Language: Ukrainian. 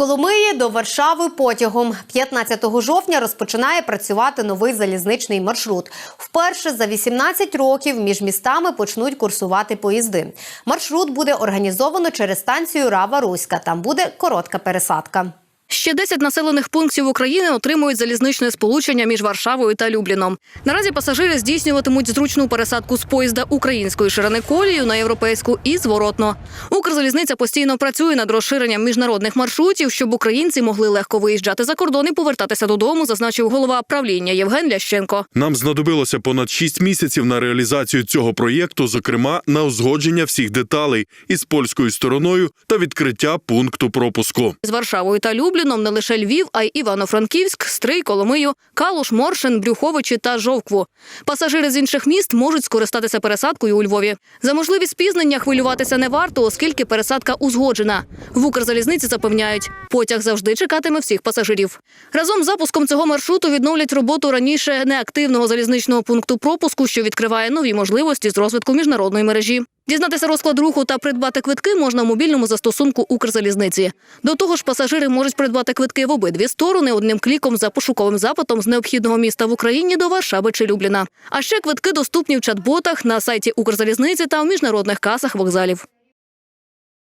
Коломиї до Варшави потягом 15 жовтня розпочинає працювати новий залізничний маршрут. Вперше за 18 років між містами почнуть курсувати поїзди. Маршрут буде організовано через станцію Рава Руська. Там буде коротка пересадка. Ще 10 населених пунктів України отримують залізничне сполучення між Варшавою та Любліном. Наразі пасажири здійснюватимуть зручну пересадку з поїзда української ширини колію на європейську і зворотно. Укрзалізниця постійно працює над розширенням міжнародних маршрутів, щоб українці могли легко виїжджати за кордон і повертатися додому, зазначив голова правління Євген Лященко. Нам знадобилося понад 6 місяців на реалізацію цього проєкту, зокрема на узгодження всіх деталей із польською стороною та відкриття пункту пропуску. З Варшавою та Любліном не лише Львів, а й Івано-Франківськ, Стрий, Коломию, Калуш, Моршин, Брюховичі та Жовкву. Пасажири з інших міст можуть скористатися пересадкою у Львові. За можливість спізнення хвилюватися не варто, оскільки пересадка узгоджена. В Укрзалізниці запевняють, потяг завжди чекатиме всіх пасажирів. Разом з запуском цього маршруту відновлять роботу раніше неактивного залізничного пункту пропуску, що відкриває нові можливості з розвитку міжнародної мережі. Дізнатися розклад руху та придбати квитки можна в мобільному застосунку Укрзалізниці. До того ж, пасажири можуть придбати квитки в обидві сторони одним кліком за пошуковим запитом з необхідного міста в Україні до Варшави чи Любліна. А ще квитки доступні в чат-ботах на сайті Укрзалізниці та в міжнародних касах вокзалів.